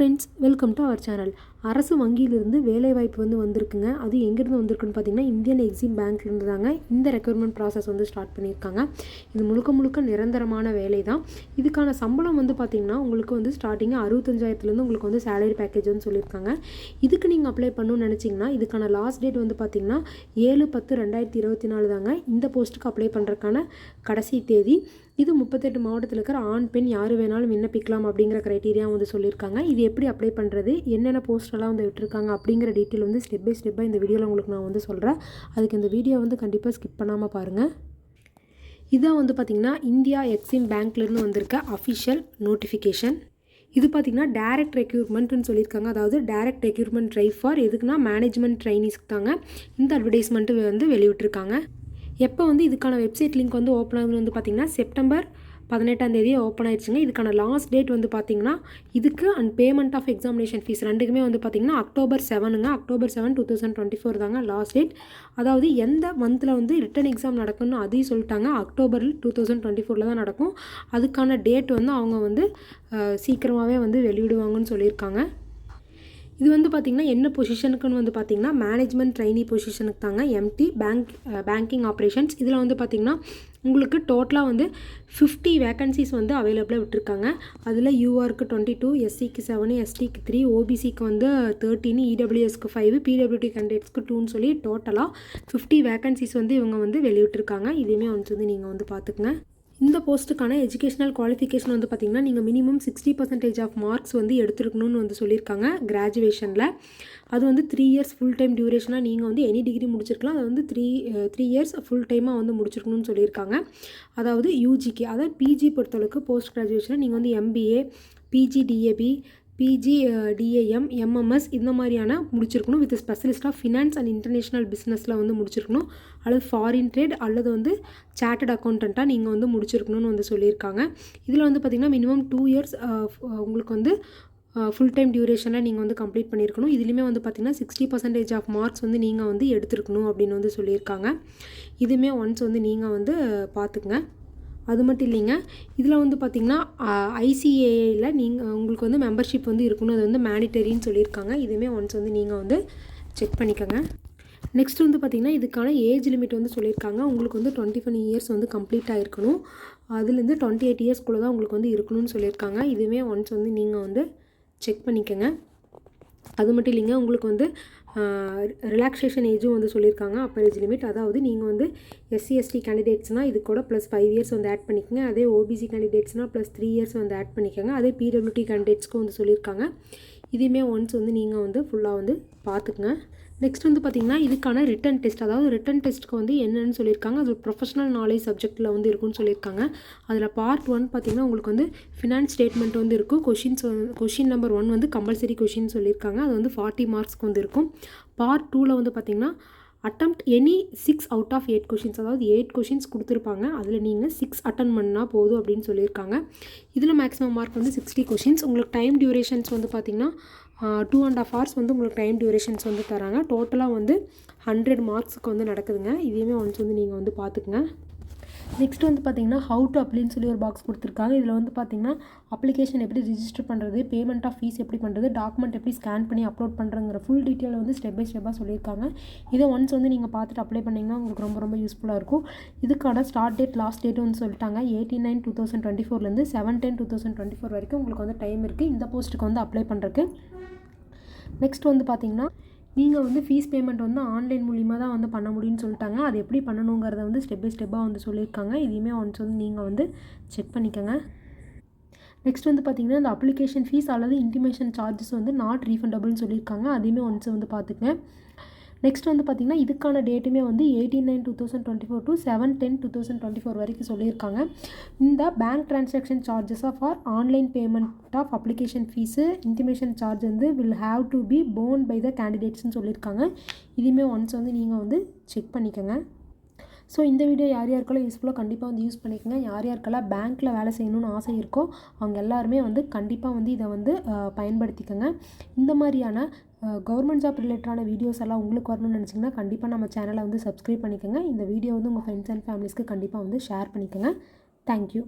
Friends welcome to our channel அரசு வங்கியிலிருந்து வேலைவாய்ப்பு வந்து வந்திருக்குங்க. அது எங்கேருந்து வந்திருக்குன்னு பார்த்தீங்கன்னா இந்தியன் எக்ஸிம் பேங்க்லேருந்து தாங்க இந்த ரெக்ரூட்மெண்ட் ப்ராசஸ் வந்து ஸ்டார்ட் பண்ணியிருக்காங்க. இது முழுக்க முழுக்க நிரந்தரமான வேலை தான் இதுக்கான சம்பளம் வந்து பார்த்திங்கன்னா உங்களுக்கு வந்து ஸ்டார்டிங்கு அறுபத்தஞ்சாயிரத்துலேருந்து உங்களுக்கு வந்து சேலரி பேக்கேஜ் வந்து சொல்லியிருக்காங்க. இதுக்கு நீங்கள் அப்ளை பண்ணணும்னு நினச்சிங்கன்னா இதுக்கான லாஸ்ட் டேட் வந்து பார்த்திங்கன்னா ஏழு பத்து ரெண்டாயிரத்தி இருபத்தி நாலு தாங்க இந்த போஸ்ட்டுக்கு அப்ளை பண்ணுறதுக்கான கடைசி தேதி. இது முப்பத்தெட்டு மாவட்டத்தில் இருக்கிற ஆண் பெண் யார் வேணாலும் விண்ணப்பிக்கலாம் அப்படிங்கிற க்ரைட்டீரியா வந்து சொல்லியிருக்காங்க. இது எப்படி அப்ளை பண்ணுறது என்னென்ன போஸ்டெல்லாம் வந்து விட்டுருக்காங்க அப்படிங்கிற டீட்டெயில் வந்து ஸ்டெப் பை ஸ்டெப்பாக இந்த வீடியோவில் உங்களுக்கு நான் வந்து சொல்கிறேன் அதுக்கு இந்த வீடியோ வந்து கண்டிப்பாக ஸ்கிப் பண்ணாமல் பாருங்கள் இதான் வந்து பார்த்திங்கன்னா இந்தியா எக்ஸிம் பேங்க்லேருந்து வந்திருக்க அஃபிஷியல் நோட்டிஃபிகேஷன் இது பார்த்திங்கன்னா டேரக்ட் ரெக்யூர்மெண்ட்னு சொல்லியிருக்காங்க. அதாவது டேரக்ட் ரெக்யூர்மெண்ட் ட்ரைவ் ஃபார் எதுக்குன்னா மேனேஜ்மெண்ட் ட்ரைனிஸ்க்கு தாங்க இந்த அட்வர்டைஸ்மெண்ட்டு வந்து வெளியிட்டிருக்காங்க. எப்போ வந்து இதுக்கான வெப்சைட் லிங்க் வந்து ஓப்பன் ஆகுதுன்னு வந்து பார்த்திங்கன்னா செப்டம்பர் பதினெட்டாம் தேதி ஓப்பன் ஆயிடுச்சுங்க. இதுக்கான லாஸ்ட் டேட் வந்து பார்த்திங்கன்னா இதுக்கு and payment of examination fees ரெண்டுக்குமே வந்து பார்த்திங்கன்னா October செவனுங்க October seven two thousand twenty four தாங்க லாஸ்ட் டேட் அதாவது எந்த மந்தில் வந்து ரிட்டன் எக்ஸாம் நடக்கும்னு அதையும் சொல்லிட்டாங்க. அக்டோபரில் டூ தௌசண்ட் டுவெண்ட்டி ஃபோரில் தான் நடக்கும். அதுக்கான டேட் வந்து அவங்க வந்து சீக்கிரமாகவே வந்து வெளியிடுவாங்கன்னு சொல்லியிருக்காங்க. இது வந்து பார்த்திங்கன்னா என்ன பொசிஷனுக்குன்னு வந்து பார்த்திங்கன்னா மேனேஜ்மெண்ட் ட்ரைனி பொசிஷனுக்கு தாங்க எம்டி பேங்க் பேங்கிங் ஆப்ரேஷன்ஸ் இதில் வந்து பார்த்திங்கன்னா உங்களுக்கு டோட்டலாக வந்து ஃபிஃப்டி வேக்கன்சிஸ் வந்து அவைலபிளாக விட்டுருக்காங்க. அதில் யூஆருக்கு டுவெண்ட்டி டூ எஸ்சிக்கு செவனு எஸ்டிக்கு த்ரீ ஓபிசிக்கு வந்து தேர்ட்டின்னு இடபிள்யூஎஸ்க்கு ஃபைவ் பிடபிள்யூடி கேண்டிடேட்ஸ்க்கு டூன்னு சொல்லி டோட்டலாக ஃபிஃப்டி வேக்கன்சிஸ் வந்து இவங்க வந்து வெளியிட்டிருக்காங்க. இதையுமே வந்து வந்து நீங்கள் வந்து பார்த்துக்குங்க இந்த போஸ்ட்டுக்கான எஜுகேஷனல் குவாலிஃபிகேஷன் வந்து பார்த்திங்கன்னா நீங்கள் minimum sixty percentage of marks வந்து எடுத்துருக்கணும்னு வந்து சொல்லியிருக்காங்க கிராஜுவேஷனில் அது வந்து த்ரீ இயர்ஸ் ஃபுல் டைம் டியூரேஷனாக நீங்கள் வந்து எனி டிகிரி முடிச்சிருக்கலாம். அது வந்து த்ரீ த்ரீ இயர்ஸ் ஃபுல் டைமாக வந்து முடிச்சிருக்கணும்னு சொல்லியிருக்காங்க. அதாவது யூஜிக்கு அதாவது பிஜி பொறுத்தளவுக்கு போஸ்ட் கிராஜுவேஷனில் நீங்கள் வந்து MBA PG DAB PG DAM MMS இந்த மாதிரியான முடிச்சிருக்கணும். With specialist of finance and international பிஸ்னஸில் வந்து முடிச்சிருக்கணும். அல்லது ஃபாரின் ட்ரேட் அல்லது வந்து சார்ட்டட் அக்கௌண்டண்ட்டாக நீங்கள் வந்து முடிச்சிருக்கணும்னு வந்து சொல்லியிருக்காங்க. இதில் வந்து பார்த்திங்கன்னா மினிமம் டூ இயர்ஸ் உங்களுக்கு வந்து ஃபுல் டைம் டியூரேஷனில் நீங்கள் வந்து கம்ப்ளீட் பண்ணியிருக்கணும். இதுலேயுமே வந்து பார்த்திங்கன்னா சிக்ஸ்டி பர்சன்டேஜ் ஆஃப் மார்க்ஸ் வந்து நீங்கள் வந்து எடுத்துருக்கணும் அப்படின்னு வந்து சொல்லியிருக்காங்க. இதுவுமே ஒன்ஸ் வந்து நீங்கள் வந்து பார்த்துக்குங்க அது மட்டும் இல்லைங்க. இதில் வந்து பார்த்திங்கன்னா ஐசிஏஏயில் நீங்கள் உங்களுக்கு வந்து மெம்பர்ஷிப் வந்து இருக்கணும். அது வந்து மேனிட்டரின்னு சொல்லியிருக்காங்க. இதுவுமே ஒன்ஸ் வந்து நீங்கள் வந்து செக் பண்ணிக்கோங்க. நெக்ஸ்ட் வந்து பார்த்திங்கன்னா இதுக்கான ஏஜ் லிமிட் வந்து சொல்லியிருக்காங்க. உங்களுக்கு வந்து டுவெண்ட்டி ஃபைவ் இயர்ஸ் வந்து கம்ப்ளீட் ஆகிருக்கணும் அதுலேருந்து டுவெண்ட்டி எயிட் இயர்ஸ்க்குள்ளே தான் உங்களுக்கு வந்து இருக்கணும்னு சொல்லியிருக்காங்க. இதுவுமே ஒன்ஸ் வந்து நீங்கள் வந்து செக் பண்ணிக்கோங்க. அது மட்டும் இல்லைங்க. உங்களுக்கு வந்து ரிலாக்ஸேஷன் ஏஜும் வந்து சொல்லியிருக்காங்க. அப்பர் ஏஜ் லிமிட் அதாவது நீங்கள் வந்து எஸ்சி எஸ்டி கேண்டிடேட்ஸ்னால் இது கூட ப்ளஸ் ஃபைவ் இயர்ஸ் வந்து ஆட் பண்ணிக்கோங்க. அதே ஓபிசி கேண்டிடேட்ஸ்னால் ப்ளஸ் த்ரீ இயர்ஸ் வந்து ஆட் பண்ணிக்கோங்க. அதே பிடபிள்யூடி கேண்டிடேட்ஸ்க்கும் வந்து சொல்லியிருக்காங்க. இதுவுமே ஒன்ஸ் வந்து நீங்கள் வந்து ஃபுல்லாக வந்து பார்த்துக்குங்க. நெக்ஸ்ட் வந்து பார்த்திங்கன்னா இதுக்கான ரிட்டன் டெஸ்ட் அதாவது ரிட்டன் டெஸ்ட்டுக்கு வந்து என்னென்னு சொல்லியிருக்காங்க. அது ப்ரொஃபஷனல் நாலேஜ் சப்ஜெக்ட்டில் வந்து இருக்குன்னு சொல்லியிருக்காங்க. அதில் பார்ட் ஒன் பார்த்திங்கன்னா உங்களுக்கு வந்து ஃபினான்ஸ் ஸ்டேட்மெண்ட் வந்து இருக்கும். கொஷின்ஸ் கொஷின் நம்பர் ஒன் வந்து கம்பல்சரி கொஷின் சொல்லியிருக்காங்க. அது வந்து ஃபார்ட்டி மார்க்ஸ்க்கு வந்து இருக்கும். பார்ட் டூவில் வந்து பார்த்திங்கன்னா attempt any six out of eight questions அதாவது எயிட் கொஷின்ஸ் கொடுத்துருப்பாங்க. அதில் நீங்கள் சிக்ஸ் அட்டன் பண்ணால் போதும் அப்படின்னு சொல்லியிருக்காங்க. இதில் மேக்ஸிமம் மார்க் வந்து சிக்ஸ்டி கொஷின்ஸ் உங்களுக்கு டைம் டியூரேஷன்ஸ் வந்து பார்த்திங்கன்னா டூ அண்ட் ஆஃப் ஹவர்ஸ் வந்து உங்களுக்கு டைம் டியூரேஷன்ஸ் வந்து தராங்க. டோட்டலாக வந்து ஹண்ட்ரட் மார்க்ஸுக்கு வந்து நடக்குதுங்க. இதையுமே ஒன்ஸ் வந்து நீங்கள் வந்து பார்த்துக்குங்க நெக்ஸ்ட் வந்து பார்த்தீங்கன்னா ஹவு டு அப்ளின்னு சொல்லி ஒரு பாக்ஸ் கொடுத்துருக்காங்க. இதில் வந்து பார்த்தீங்கன்னா அப்ளிகேஷன் எப்படி ரிஜிஸ்டர் பண்ணுறது பேமெண்ட் ஆஃப் ஃபீஸ் எப்படி பண்ணுறது டாக்குமெண்ட் எப்படி ஸ்கேன் பண்ணி அப்லோட் பண்ணுறங்கிற ஃபுல் டீட்டெயில் வந்து ஸ்டெப் பை ஸ்டெப்பாக சொல்லியிருக்காங்க. இதை ஒன்ஸ் வந்து நீங்கள் பார்த்துட்டு அப்ளை பண்ணிங்கன்னா உங்களுக்கு ரொம்ப ரொம்ப யூஸ்ஃபுல்லாக இருக்கும். இதுக்கான ஸ்டார்ட் டேட் லாஸ்ட் டேட் வந்து சொல்லிட்டாங்க. Eighty nine two thousand twenty ஃபோர்லேருந்து seven ten two thousand twenty four வரைக்கும் உங்களுக்கு வந்து டைம் இருக்குது இந்த போஸ்ட்டுக்கு வந்து அப்ளை பண்ணுறதுக்கு நெக்ஸ்ட் வந்து பார்த்தீங்கன்னா நீங்கள் வந்து ஃபீஸ் பேமெண்ட் வந்து ஆன்லைன் மூலிமா தான் வந்து பண்ண முடியும்னு சொல்லிட்டாங்க. அது எப்படி பண்ணணுங்கிறத வந்து ஸ்டெப் பை ஸ்டெப்பாக வந்து சொல்லியிருக்காங்க. இதையுமே ஒன்ஸ் வந்து நீங்கள் வந்து செக் பண்ணிக்கோங்க. நெக்ஸ்ட் வந்து பார்த்திங்கன்னா இந்த அப்ளிகேஷன் ஃபீஸ் அல்லது இன்டிமேஷன் சார்ஜஸ் வந்து நாட் ரீஃபண்டபுள்னு சொல்லியிருக்காங்க. அதையுமே ஒன்ஸ் வந்து பார்த்துக்கங்க நெக்ஸ்ட் வந்து பார்த்திங்கன்னா இதுக்கான டேட்டுமே வந்து eighteen nine two thousand twenty four to seven ten two thousand twenty four வரைக்கும் சொல்லியிருக்காங்க. இந்த bank transaction charges of or online payment of application fees intimation charge வந்து will have to be borne by the கேண்டிடேட்ஸ்னு சொல்லியிருக்காங்க. இதுவுமே once வந்து நீங்கள் வந்து check பண்ணிக்கோங்க. ஸோ இந்த வீடியோ யார் யாருக்கெல்லாம் யூஸ்ஃபுல்லாக கண்டிப்பாக வந்து யூஸ் பண்ணிக்கோங்க. யார் யாருக்கெல்லாம் பேங்க்கில் வேலை செய்யணும்னு ஆசை இருக்கோ அவங்க எல்லாருமே வந்து கண்டிப்பாக வந்து இதை வந்து பயன்படுத்திக்கோங்க. இந்த மாதிரியான கவர்மெண்ட் ஜாப் ரிலேட்டடான வீடியோஸ் எல்லாம் உங்களுக்கு வரணும்னு நினச்சிங்கன்னா கண்டிப்பாக நம்ம சேனலை வந்து சப்ஸ்கிரைப் பண்ணிக்கோங்க. இந்த வீடியோ வந்து உங்கள் ஃப்ரெண்ட்ஸ் அண்ட் ஃபேமிலிஸ்க்கு கண்டிப்பாக வந்து ஷேர் பண்ணிக்கோங்க. தேங்க்யூ